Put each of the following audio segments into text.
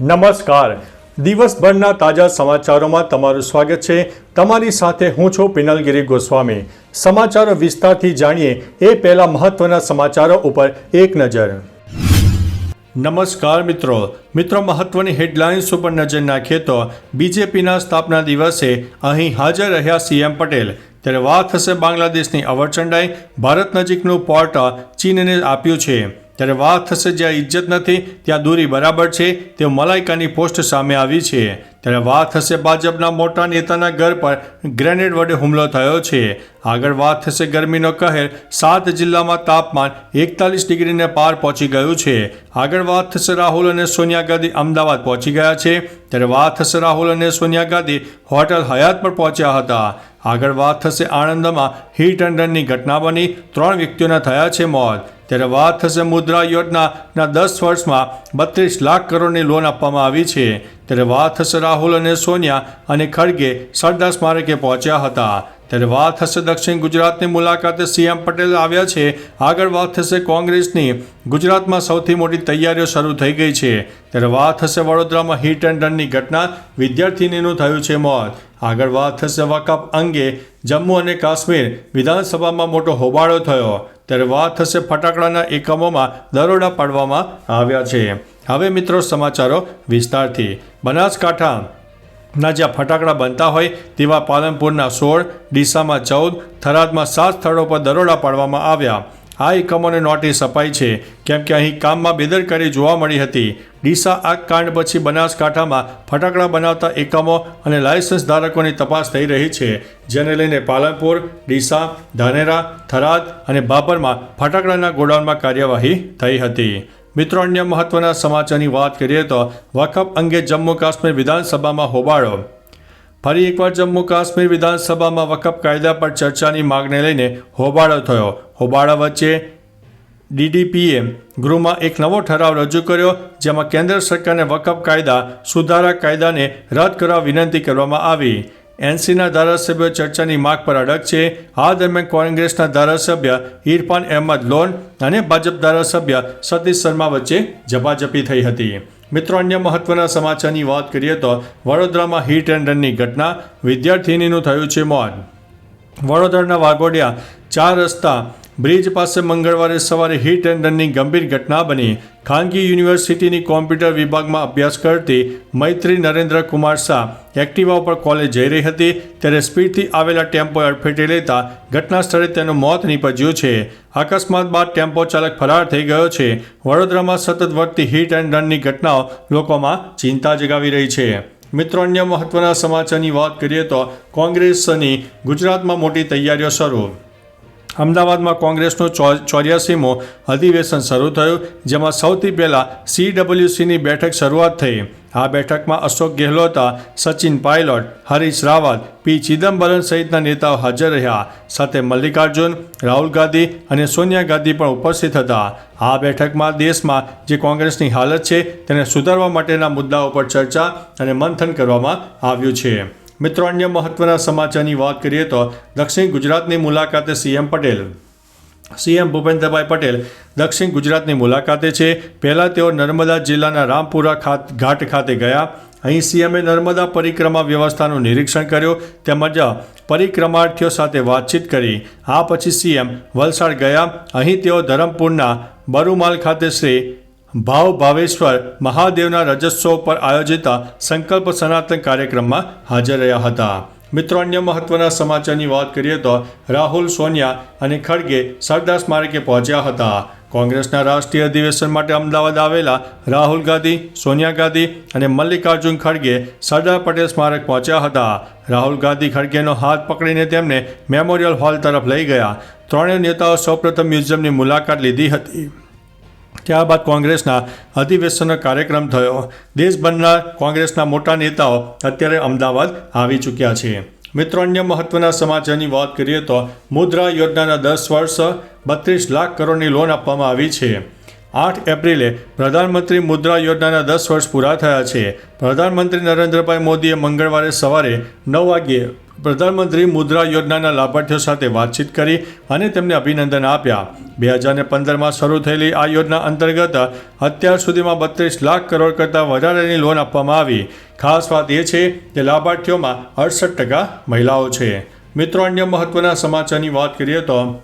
નમસ્કાર. દિવસભરના તાજા સમાચારોમાં તમારું સ્વાગત છે. તમારી સાથે હું છું પિનલગીરી ગોસ્વામી. સમાચારો વિસ્તારથી જાણીએ એ પહેલા મહત્વના સમાચારો ઉપર એક નજર. નમસ્કાર મિત્રો. મિત્રો, મહત્વની હેડલાઇન્સ ઉપર નજર નાખીએ તો બીજેપીના સ્થાપના દિવસે અહીં હાજર રહ્યા સીએમ પટેલ. ત્યારે વાત થશે બાંગ્લાદેશની અવરચંડાઈ, ભારત નજીકનું પોર્ટ ચીનને આપ્યું છે. ત્યારે વાત થશે જ્યાં ઇજ્જત નથી, ત્યાં દૂરી બરાબર છે તે મલાઇકાની પોસ્ટ સામે આવી છે. ત્યારે વાત થશે ભાજપના મોટા નેતાના ઘર પર, ગ્રેનેડ વડે હુમલો થયો છે. આગળ વાત થશે ગરમીનો કહેર, સાત જિલ્લામાં તાપમાન એકતાલીસ ડિગ્રીને પાર પહોંચી ગયું છે. આગળ વાત થશે રાહુલ અને સોનિયા ગાંધી અમદાવાદ પહોંચી ગયા છે. ત્યારે વાત થશે રાહુલ અને સોનિયા ગાંધી હોટલ હયાત પર પહોંચ્યા હતા. આગળ વાત થશે આણંદમાં હિટ એન્ડ રનની ઘટના બની, ત્રણ વ્યક્તિઓના થયા છે મોત. ત્યારે વાત થશે મુદ્રા યોજનાના દસ વર્ષમાં બત્રીસ લાખ કરોડની લોન આપવામાં આવી છે. ત્યારે વાત થશે રાહુલ અને સોનિયા અને ખડગે સરદાર સ્મારકે પહોંચ્યા હતા. ત્યારે વાત થશે દક્ષિણ ગુજરાતની મુલાકાતે સીએમ પટેલ આવ્યા છે. આગળ વાત થશે કોંગ્રેસની. ગુજરાતમાં સૌથી મોટી તૈયારીઓ શરૂ થઈ ગઈ છે. ત્યારે વાત થશે વડોદરામાં હિટ એન્ડ રનની ઘટના. વિદ્યાર્થીનીનું થયું છે મોત. આગળ વાત થશે વકફ અંગે જમ્મુ અને કાશ્મીર વિધાનસભામાં મોટો હોબાળો થયો. ત્યારે વાત થશે ફટાકડાના એકમોમાં દરોડા પાડવામાં આવ્યા છે. હવે મિત્રો સમાચારો વિસ્તારથી. બનાસકાંઠા. ના, જ્યાં ફટાકડા બનતા હોય તેવા પાલનપુરના સોળ, ડીસામાં ચૌદ, થરાદમાં સાત સ્થળો પર દરોડા પાડવામાં આવ્યા. આ એકમોને નોટિસ અપાઈ છે, કેમ કે અહીં કામમાં બેદરકારી જોવા મળી હતી. ડીસા આગ કાંડ પછી બનાસકાંઠામાં ફટાકડા બનાવતા એકમો અને લાયસન્સ ધારકોની તપાસ થઈ રહી છે. જેને લઈને પાલનપુર, ડીસા, ધાનેરા, થરાદ અને બાબરમાં ફટાકડાના ગોડાઉનમાં કાર્યવાહી થઈ હતી. મિત્રો, અન્ય મહત્વના સમાચારની વાત કરીએ તો વકફ અંગે જમ્મુ કાશ્મીર વિધાનસભામાં હોબાળો. ફરી એકવાર જમ્મુ કાશ્મીર વિધાનસભામાં વકફ કાયદા પર ચર્ચાની માગને લઈને હોબાળો થયો. હોબાળા વચ્ચે ડીડીપીએ ગૃહમાં એક નવો ઠરાવ રજૂ કર્યો, જેમાં કેન્દ્ર સરકારને વકફ કાયદા, સુધારા કાયદાને રદ કરવા વિનંતી કરવામાં આવી. એનસીના ધારાસભ્યો ચર્ચાની માગ પર અડગ છે. આ દરમિયાન કોંગ્રેસના ધારાસભ્ય ઇરફાન અહેમદ લોન અને ભાજપ ધારાસભ્ય સતીશ શર્મા વચ્ચે ઝપાઝપી થઈ હતી. મિત્રો, અન્ય મહત્વના સમાચારની વાત કરીએ તો વડોદરામાં હિટ એન્ડ રનની ઘટના. વિદ્યાર્થિનીનું થયું છે મોત. વડોદરાના વાઘોડિયા ચાર રસ્તા બ્રિજ પાસે મંગળવારે સવારે હિટ એન્ડ રનની ગંભીર ઘટના બની. ખાનગી યુનિવર્સિટીની કોમ્પ્યુટર વિભાગમાં અભ્યાસ કરતી મૈત્રી નરેન્દ્ર કુમાર શાહ એક્ટિવા ઉપર કોલેજ જઈ રહી હતી. ત્યારે સ્પીડથી આવેલા ટેમ્પો અડફેટે લેતા ઘટના સ્થળે તેનું મોત નીપજ્યું છે. અકસ્માત બાદ ટેમ્પો ચાલક ફરાર થઈ ગયો છે. વડોદરામાં સતત વધતી હિટ એન્ડ રનની ઘટનાઓ લોકોમાં ચિંતા જગાવી રહી છે. મિત્રો, અન્ય મહત્વના સમાચારની વાત કરીએ તો કોંગ્રેસની ગુજરાતમાં મોટી તૈયારીઓ શરૂ. અમદાવાદમાં કોંગ્રેસનું ચોર્યાસીમો અધિવેશન શરૂ થયું, જેમાં સૌથી પહેલાં સીડબ્લ્યુસીની બેઠક શરૂઆત થઈ. આ બેઠકમાં અશોક ગેહલોતા, સચિન પાયલોટ, હરીશ રાવત પી ચિદમ્બરમ સહિતના નેતાઓ હાજર રહ્યા. સાથે મલ્લિકાર્જુન, રાહુલ ગાંધી અને સોનિયા ગાંધી પણ ઉપસ્થિત હતા. આ બેઠકમાં દેશમાં જે કોંગ્રેસની હાલત છે, તેને સુધારવા માટેના મુદ્દાઓ પર ચર્ચા અને મંથન કરવામાં આવ્યું છે. મિત્રો, અન્ય મહત્વના સમાચારની વાત કરીએ તો દક્ષિણ ગુજરાતની મુલાકાતે સીએમ પટેલ. સીએમ ભૂપેન્દ્રભાઈ પટેલ દક્ષિણ ગુજરાતની મુલાકાતે છે. પહેલાં તેઓ નર્મદા જિલ્લાના રામપુરા ઘાટ ખાતે ગયા. અહીં સીએમએ નર્મદા પરિક્રમા વ્યવસ્થાનું નિરીક્ષણ કર્યું તેમજ પરિક્રમાર્થીઓ સાથે વાતચીત કરી. આ પછી સીએમ વલસાડ ગયા. અહીં તેઓ ધરમપુરના બરુમાલ ખાતે શ્રી ભાવ ભાવેશ્વર મહાદેવના રજસ્વ પર આયોજિત સંકલ્પ સનાતન કાર્યક્રમમાં હાજર રહ્યા હતા. મિત્રો, અન્ય મહત્વના સમાચારની વાત કરીએ તો રાહુલ સોનિયા અને ખડગે સરદાર સ્મારકે પહોંચ્યા હતા. કોંગ્રેસના રાષ્ટ્રીય અધિવેશન માટે અમદાવાદ આવેલા રાહુલ ગાંધી, સોનિયા ગાંધી અને મલ્લિકાર્જુન ખડગે સરદાર પટેલ સ્મારક પહોંચ્યા હતા. રાહુલ ગાંધી ખડગેનો હાથ પકડીને તેમને મેમોરિયલ હોલ તરફ લઈ ગયા. ત્રણેય નેતાઓ સૌપ્રથમ મ્યુઝિયમની મુલાકાત લીધી હતી. ત્યારબાદ કોંગ્રેસના અધિવેશનનો કાર્યક્રમ થયો. દેશભરના કોંગ્રેસના મોટા નેતાઓ અત્યારે અમદાવાદ આવી ચૂક્યા છે. મિત્રો, અન્ય મહત્વના સમાચારની વાત કરીએ તો મુદ્રા યોજનાના દસ વર્ષ બત્રીસ લાખ કરોડની લોન આપવામાં આવી છે. આઠ એપ્રિલે પ્રધાનમંત્રી મુદ્રા યોજનાના દસ વર્ષ પૂરા થયા છે. પ્રધાનમંત્રી નરેન્દ્રભાઈ મોદીએ મંગળવારે સવારે નવ વાગ્યે પ્રધાનમંત્રી મુદ્રા યોજનાના લાભાર્થીઓ સાથે વાતચીત કરી અને તેમને અભિનંદન આપ્યા. બે હજાર પંદરમાં શરૂ થયેલી આ યોજના અંતર્ગત અત્યાર સુધીમાં બત્રીસ લાખ કરોડ કરતાં વધારેની લોન આપવામાં આવી. ખાસ વાત એ છે કે લાભાર્થીઓમાં અડસઠ ટકા મહિલાઓ છે. મિત્રો, અન્ય મહત્વના સમાચારની વાત કરીએ તો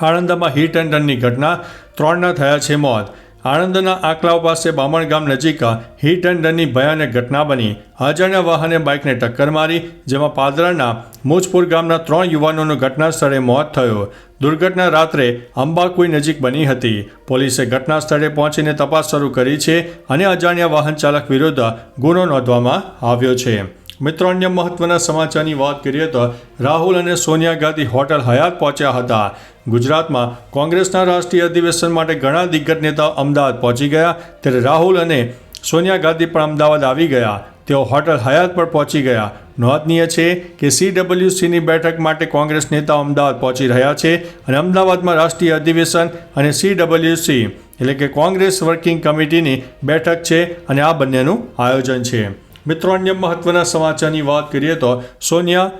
આણંદમાં હિટ એન્ડ રનની ઘટના ત્રણના થયા છે મોત. આણંદના આકલાવ પાસે બામણ ગામ નજીક હિટ એન્ડ રનની ભયાનક ઘટના બની. અજાણ્યા વાહને બાઇકને ટક્કર મારી, જેમાં પાદરાના મુજપુર ગામના ત્રણ યુવાનોનું ઘટના સ્થળે મોત થયો. દુર્ઘટના રાત્રે અંબાકુઈ નજીક બની હતી. પોલીસે ઘટના સ્થળે પહોંચીને તપાસ શરૂ કરી છે અને અજાણ્યા વાહન ચાલક વિરુદ્ધ ગુનો નોંધવામાં આવ્યો છે. મિત્રો, અન્ય મહત્વના સમાચારની વાત કરીએ તો રાહુલ અને સોનિયા ગાંધી હોટલ હયાત પહોંચ્યા હતા. ગુજરાતમાં કોંગ્રેસના રાષ્ટ્રીય અધિવેશન માટે ઘણા દિગ્ગજ નેતાઓ અમદાવાદ પહોંચી ગયા, ત્યારે રાહુલ અને સોનિયા ગાંધી પણ અમદાવાદ આવી ગયા. તેઓ હોટલ હયાત પર પહોંચી ગયા. નોંધનીય છે કે સીડબ્લ્યુસીની બેઠક માટે કોંગ્રેસ નેતાઓ અમદાવાદ પહોંચી રહ્યા છે અને અમદાવાદમાં રાષ્ટ્રીય અધિવેશન અને સીડબ્લ્યુસી એટલે કે કોંગ્રેસ વર્કિંગ કમિટીની બેઠક છે અને આ બંનેનું આયોજન છે. મિત્રો, અન્ય મહત્વના સમાચારની વાત કરીએ તો સોનિયા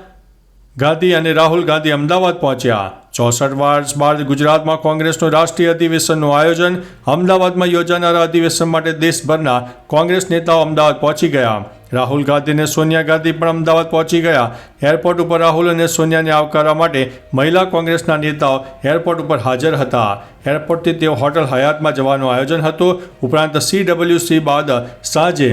ગાંધી અને રાહુલ ગાંધી અમદાવાદ પહોંચ્યા. ચોસઠ વર્ષ બાદ ગુજરાતમાં કોંગ્રેસનું રાષ્ટ્રીય અધિવેશનનું આયોજન. અમદાવાદમાં યોજાનારા અધિવેશન માટે દેશભરના કોંગ્રેસ નેતાઓ અમદાવાદ પહોંચી ગયા. રાહુલ ગાંધી અને સોનિયા ગાંધી પણ અમદાવાદ પહોંચી ગયા. એરપોર્ટ ઉપર રાહુલ અને સોનિયાને આવકારવા માટે મહિલા કોંગ્રેસના નેતાઓ એરપોર્ટ ઉપર હાજર હતા. એરપોર્ટથી તેઓ હોટલ હયાતમાં જવાનું આયોજન હતું. ઉપરાંત સીડબ્લ્યુસી બાદ સાંજે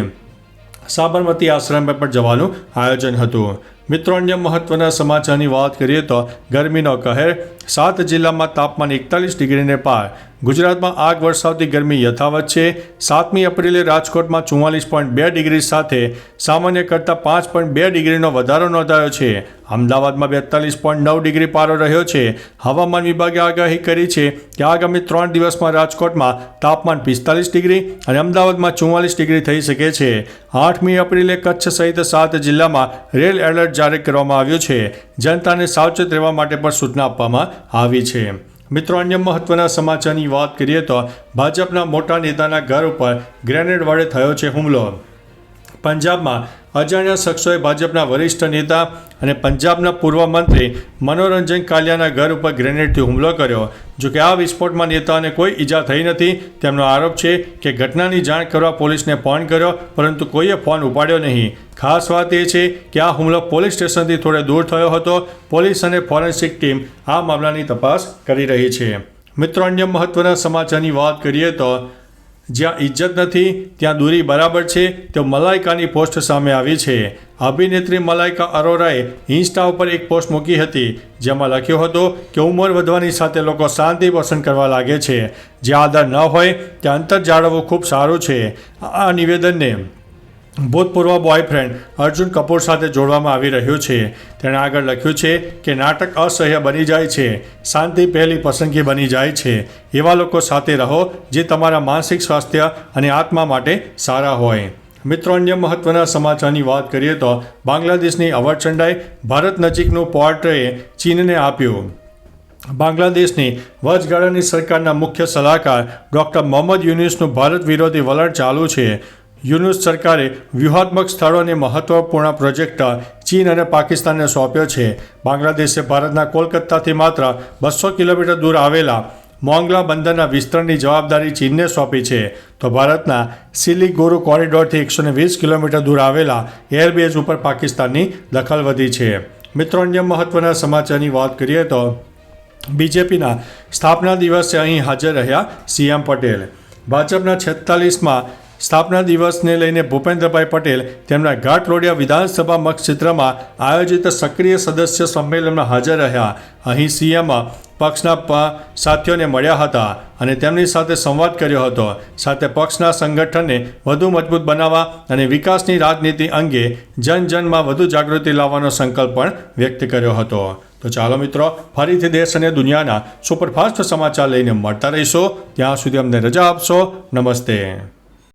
સાબરમતી આશ્રમે પણ જવાનું આયોજન હતું. મિત્રો, અન્ય મહત્વના સમાચારની વાત કરીએ તો ગરમીનો કહેર સાત જિલ્લામાં તાપમાન એકતાલીસ ડિગ્રીને પાર ગુજરાતમાં આગ વરસાવતી ગરમી યથાવત છે. સાતમી એપ્રિલે રાજકોટમાં ચુમ્માલીસ પોઈન્ટ બે ડિગ્રી સાથે સામાન્ય કરતાં પાંચ પોઈન્ટ બે ડિગ્રીનો વધારો નોંધાયો છે. અમદાવાદમાં બેતાલીસ પોઈન્ટ નવ ડિગ્રી પારો રહ્યો છે. હવામાન વિભાગે આગાહી કરી છે કે આગામી ત્રણ દિવસમાં રાજકોટમાં તાપમાન પિસ્તાલીસ ડિગ્રી અને અમદાવાદમાં ચુમ્માલીસ ડિગ્રી થઈ શકે છે. આઠમી એપ્રિલે કચ્છ સહિત સાત જિલ્લામાં રેલ એલર્ટ જારી કરવામાં આવ્યું છે. જનતાને સાવચેત રહેવા માટે પણ સૂચના આપવામાં આવી છે. મિત્રો, અન્ય મહત્વના સમાચારની વાત કરીએ તો ભાજપના મોટા નેતાના ઘર ઉપર ગ્રેનેડ વડે થયો છે હુમલો. પંજાબમાં અજાણ્યા શખ્સોએ ભાજપના વરિષ્ઠ નેતા અને પંજાબના પૂર્વ મંત્રી મનોરંજન કાલિયાના ઘર ઉપર ગ્રેનેડથી હુમલો કર્યો. જોકે આ વિસ્ફોટમાં નેતાને કોઈ ઈજા થઈ નથી, તેમનો આરોપ છે કે ઘટનાની જાણ કરવા પોલીસને ફોન કર્યો, પરંતુ કોઈએ ફોન ઉપાડ્યો નહીં. ખાસ વાત એ છે કે આ હુમલો પોલીસ સ્ટેશનથી થોડે દૂર થયો હતો. પોલીસ અને ફોરેન્સિક ટીમ આ મામલાની તપાસ કરી રહી છે. મિત્રો, અન્ય મહત્વના સમાચારની વાત કરીએ તો જ્યાં ઇજ્જત નથી, ત્યાં દૂરી બરાબર છે, તો મલાઇકાની પોસ્ટ સામે આવી છે. અભિનેત્રી મલાઇકા અરોરાએ ઇન્સ્ટા ઉપર એક પોસ્ટ મૂકી હતી, જેમાં લખ્યો હતો કે ઉંમર વધવાની સાથે લોકો શાંતિ પસંદ કરવા લાગે છે. જ્યાં આદર ન હોય ત્યાં અંતર જાળવવું ખૂબ સારું છે. આ નિવેદનને ભૂતપૂર્વ બોયફ્રેન્ડ અર્જુન કપૂર સાથે જોડવામાં આવી રહ્યું છે. તેણે આગળ લખ્યું છે કે નાટક અસહ્ય બની જાય છે, શાંતિ પહેલી પસંદગી બની જાય છે. એવા લોકો સાથે રહો જે તમારા માનસિક સ્વાસ્થ્ય અને આત્મા માટે સારા હોય. મિત્રો, અન્ય મહત્વના સમાચારની વાત કરીએ તો બાંગ્લાદેશની અવરચંડાઈ ભારત નજીકનું પોર્ટે ચીનને આપ્યું. બાંગ્લાદેશની વચગાળાની સરકારના મુખ્ય સલાહકાર ડૉક્ટર મોહમ્મદ યુનિસનું ભારત વિરોધી વલણ ચાલુ છે. યુનુસ સરકારે વ્યૂહાત્મક સ્થળોને મહત્વપૂર્ણ પ્રોજેક્ટ ચીન અને પાકિસ્તાનને સોંપ્યો છે. બાંગ્લાદેશે ભારતના કોલકાતાથી માત્ર બસો કિલોમીટર દૂર આવેલા મોંગલા બંદરના વિસ્તરણની જવાબદારી ચીનને સોંપી છે. તો ભારતના સિલિગુરુ કોરિડોરથી એકસો વીસ કિલોમીટર દૂર આવેલા એરબેઝ ઉપર પાકિસ્તાનની દખલ વધી છે. મિત્રો, અન્ય મહત્વના સમાચારની વાત કરીએ તો બીજેપીના સ્થાપના દિવસે અહીં હાજર રહ્યા સીએમ પટેલ. ભાજપના છેતાલીસમાં સ્થાપના દિવસને લઈને ભૂપેન્દ્રભાઈ પટેલ તેમના ઘાટલોડિયા વિધાનસભા મતક્ષેત્રમાં આયોજિત સક્રિય સદસ્ય સંમેલનમાં હાજર રહ્યા. અહીં સીએમ પક્ષના સાથીઓને મળ્યા હતા અને તેમની સાથે સંવાદ કર્યો હતો. સાથે પક્ષના સંગઠનને વધુ મજબૂત બનાવવા અને વિકાસની રાજનીતિ અંગે જન જનમાં વધુ જાગૃતિ લાવવાનો સંકલ્પ પણ વ્યક્ત કર્યો હતો. તો ચાલો મિત્રો, ફરીથી દેશ અને દુનિયાના સુપરફાસ્ટ સમાચાર લઈને મળતા રહીશો. ત્યાં સુધી અમને રજા આપશો. નમસ્તે.